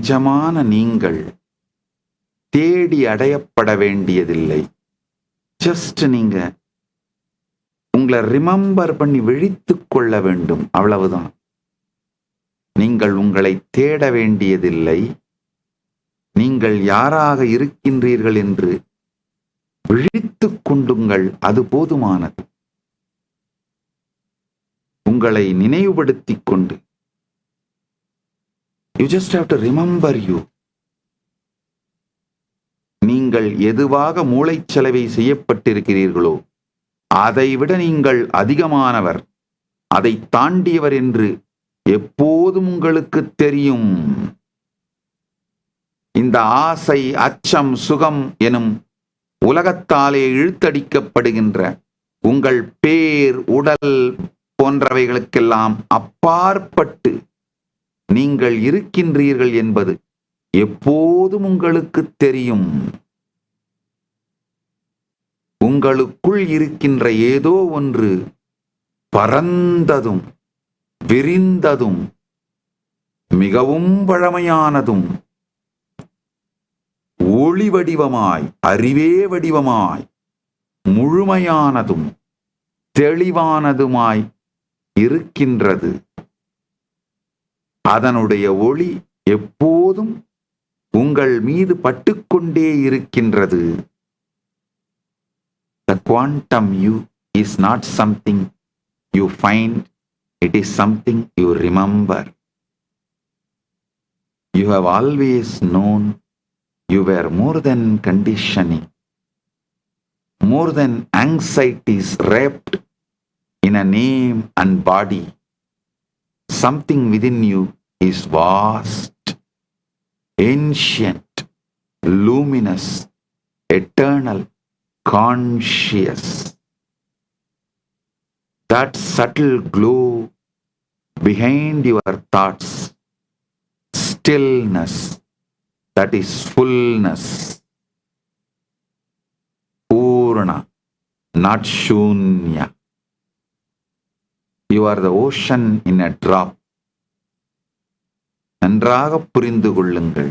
நிஜமான நீங்கள் தேடி அடையப்பட வேண்டியதில்லை. ஜஸ்ட் நீங்க உங்களை ரிமெம்பர் பண்ணி விழித்துக் கொள்ள வேண்டும். அவ்வளவுதான். நீங்கள் உங்களை தேட வேண்டியதில்லை. நீங்கள் யாராக இருக்கின்றீர்கள் என்று விழித்து கொண்டுங்கள். அது போதுமானது. உங்களை நினைவுபடுத்திக் கொண்டு you just have to remember you நீங்கள் எதுவாக மூளைச்சலவை செய்யப்பட்டிருக்கிறீர்களோ அதைவிட நீங்கள் அதிகமானவர். அதை தாண்டியவர் என்று எப்போதும் உங்களுக்கு தெரியும். இந்த ஆசை அச்சம் சுகம் எனும் உலகத்தாலே இழுத்தடிக்கப்படுகின்ற உங்கள் பேர் உடல் போன்றவைகளுக்கெல்லாம் அப்பாற்பட்டு நீங்கள் இருக்கின்றீர்கள் என்பது எப்போதும் உங்களுக்கு தெரியும். உங்களுக்குள் இருக்கின்ற ஏதோ ஒன்று பரந்ததும் விரிந்ததும் மிகவும் பழமையானதும் ஒளி வடிவமாய் அறிவே வடிவமாய் முழுமையானதும் தெளிவானதுமாய் இருக்கின்றது. அதனுடைய ஒளி எப்போதும் உங்கள் மீது பட்டுக்கொண்டே இருக்கின்றது the quantum you is not something you find it is something you remember you have always known you were more than conditioning more than anxieties wrapped in a name and body something within you is vast, ancient, luminous, eternal, conscious. That subtle glow behind your thoughts, stillness, that is fullness. Purna, not Shunya. You are the ocean in a drop. நன்றாக புரிந்து கொள்ளுங்கள்.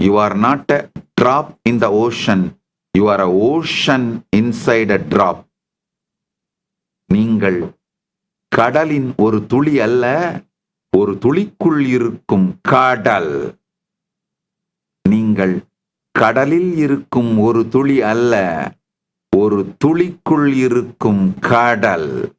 You are not a drop in the ocean you are a ocean inside a drop நீங்கள் கடலின் ஒரு துளி அல்ல ஒரு துளிக்குள் இருக்கும் கடல். நீங்கள் கடலில் இருக்கும் ஒரு துளி அல்ல ஒரு துளிக்குள் இருக்கும் கடல்.